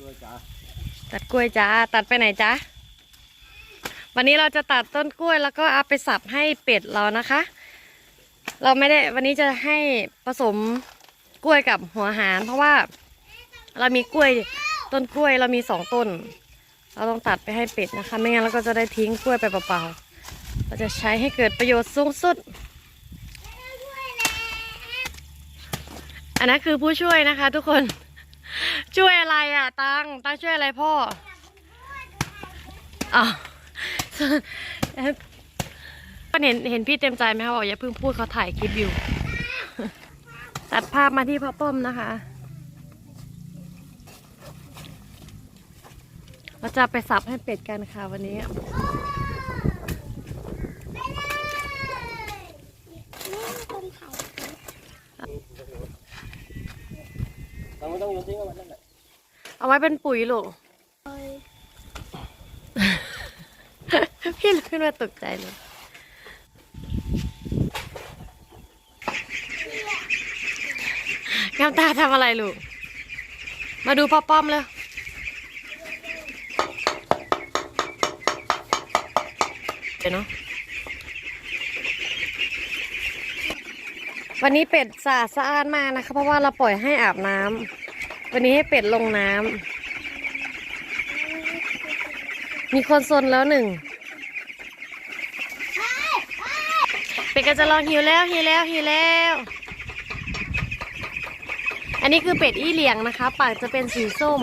ด้วยจ้าตัดกล้วยจ้าตัดไปไหนจ้าวันนี้เราจะตัดต้นกล้วยแล้วก็เอาไปสับให้เป็ดเรานะคะ เราไม่ได้วันนี้จะให้ผสมกล้วยกับหัวหาร เพราะว่าเรามีกล้วยต้นกล้วยเรามีสองต้น เราต้องตัดไปให้เป็ดนะคะ ไม่งั้นเราก็จะได้ทิ้งกล้วยไปเปล่าๆเราจะใช้ให้เกิดประโยชน์สูงสุด อันนั้นคือผู้ช่วยนะคะ ทุกคนช่วย ตังตังช่วยอะไรพ่ออ๋อเห็นเห็นพี่เต็มใจไหมคะบอกอย่าเพิ่งพูดเขาถ่ายคลิปอยู่ ตัดภาพมาที่พ่อป้อมนะคะเราจะไปสับให้เป็ดกันค่ะวันนี้เราไม่ต้องโยนทิ้งเอาไว้นั่นแหละ เอาไว้เป็นปุ๋ยลูกพี่ขึ้นมาตกใจเลยงามตาทำอะไรลูก มาดูพ่อป้อมเลยเดี๋ยวเนาะวันนี้เป็ดสะอาดสะอาดมากนะคะ เพราะว่าเราปล่อยให้อาบน้ำ วันนี้ให้เป็ดลงน้ำ มีคนซนแล้วหนึ่ง เป็ดก็จะลองหิวแล้วหิวแล้วหิวแล้ว อันนี้คือเป็ดอี้เหลียงนะคะ ปากจะเป็นสีส้ม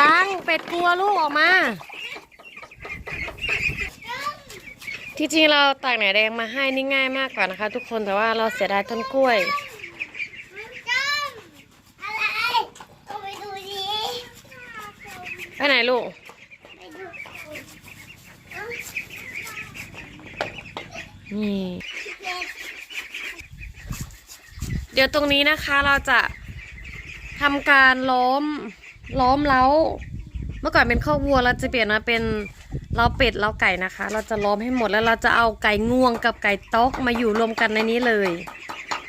ตั้งเป็ดกลัวลูกออกมา ที่จริงเราตากไหนแดงมาให้นี่ง่ายมากกว่านะคะ ทุกคนแต่ว่าเราเสียดายต้นกล้วย อะไรเอาไปดูดิ ไปไหนลูกนี่เดี๋ยวตรงนี้นะคะเราจะทำการล้อมล้อมเล้า เมื่อก่อนเป็นข้อวัวเราจะเปลี่ยนมาเป็นเล้าเป็ดเล้าไก่นะคะ เราจะล้อมให้หมดแล้วเราจะเอาไก่งวงกับไก่ต๊อกมาอยู่รวมกันในนี้เลย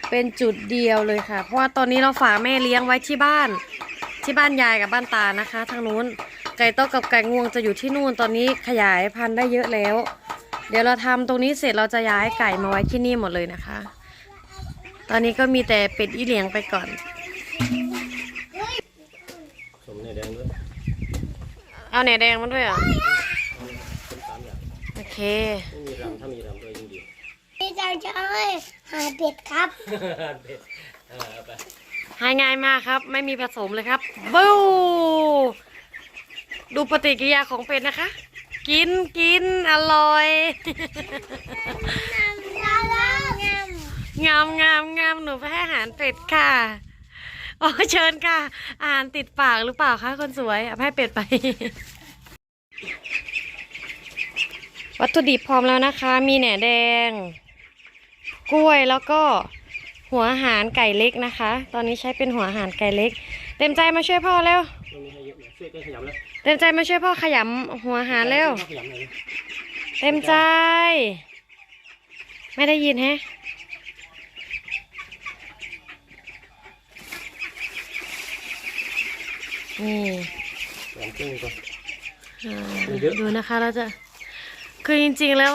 เป็นจุดเดียวเลยค่ะ เพราะว่าตอนนี้เราฝากแม่เลี้ยงไว้ที่บ้านที่บ้านยายกับบ้านตานะคะ ทางนู้น ไก่ต๊อกกับไก่งวงจะอยู่ที่นู่นตอนนี้ขยายพันธุ์ได้เยอะแล้ว เดี๋ยวเราทำตรงนี้เสร็จเราจะย้ายไก่มาไว้ที่นี่หมดเลยนะคะ ตอนนี้ก็มีแต่เป็ดอีเหลียงไปก่อนสมเนี่ยแดงด้วยเอาแหนแดงมาด้วยเหรอะเป็นสามอย่างโอเคไม่มีรำถ้ามีรำด้วยยิ่งดีพี่จะจะให้หาเป็ดครับเผ็ดเออเอาไปหายง่ายมากครับ ไม่มีผสมเลยครับบู ดูปฏิกิริยาของเป็ดนะคะ กินกินอร่อยงามงามงามงามงามหนูไปให้อาหารเป็ดค่ะอ๋อเชิญค่ะอาหารติดปากหรือเปล่าคะคนสวยเอาให้เป็ดไป วัตถุดิบพร้อมแล้วนะคะ มีแหนแดง กล้วยแล้วก็หัวอาหารไก่เล็กนะคะ ตอนนี้ใช้เป็นหัวอาหารไก่เล็ก เต็มใจมาช่วยพ่อเร็ว ไม่มีให้เยอะนะช่วยกันขยำแล้วเต็มใจมาช่วยพ่อขยำหัวอาหารเร็ว ขยำเลยนะเต็มใจ ไม่ได้ยินแฮะ นี่ขยำครึ่งก่อน อ่ามีเยอะ ดูนะคะเราจะ คือจริงๆแล้ว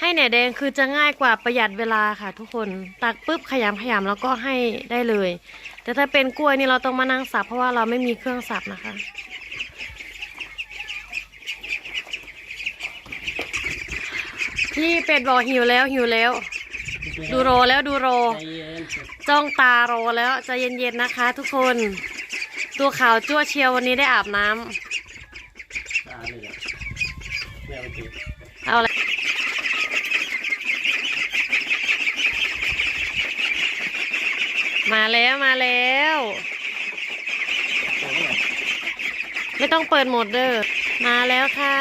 ให้แหนแดงคือจะง่ายกว่าประหยัดเวลาค่ะทุกคน ตักปุ๊บขยำขยำแล้วก็ให้ได้เลย แต่ถ้าเป็นกล้วยนี่เราต้องมานั่งสับเพราะว่าเราไม่มีเครื่องสับนะคะพี่เป็ดบอกหิวแล้วหิวแล้ว ดูโรแล้วดูโรใจเย็นจ้องตาโรแล้วใจะเย็นๆนะคะ ทุกคน ตัวขาวจั่วเชียววันนี้ได้อาบน้ำตาเลยอะไม่เอาจริงเอาอะไรมา แล้วมาแล้ว ไม่ต้องเปิดโหมดเด้อมาแล้วค่ะ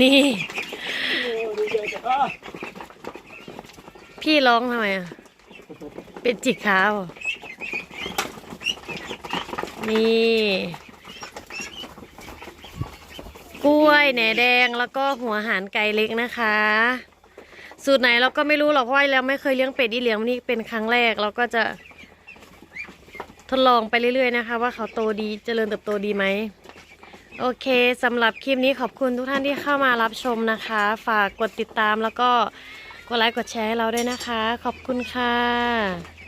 นี่ พี่ร้องทำไมอะ เป็นจิกขาเหรอนี่ กล้วยแหนแดงแล้วก็หัวหารไก่เล็กนะคะ สูตรไหนเราก็ไม่รู้หรอกเพราะว่าเราไม่เคยเลี้ยงเป็ดที่เลี้ยงวันนี่เป็นครั้งแรกเราก็จะทดลองไปเรื่อยๆนะคะ ว่าเขาโตดีเจริญเติบโตดีไหมโอเคสำหรับคลิปนี้ขอบคุณทุกท่านที่เข้ามารับชมนะคะ ฝากกดติดตามแล้วก็กดไลค์กดแชร์ให้เราด้วยนะคะ ขอบคุณค่ะ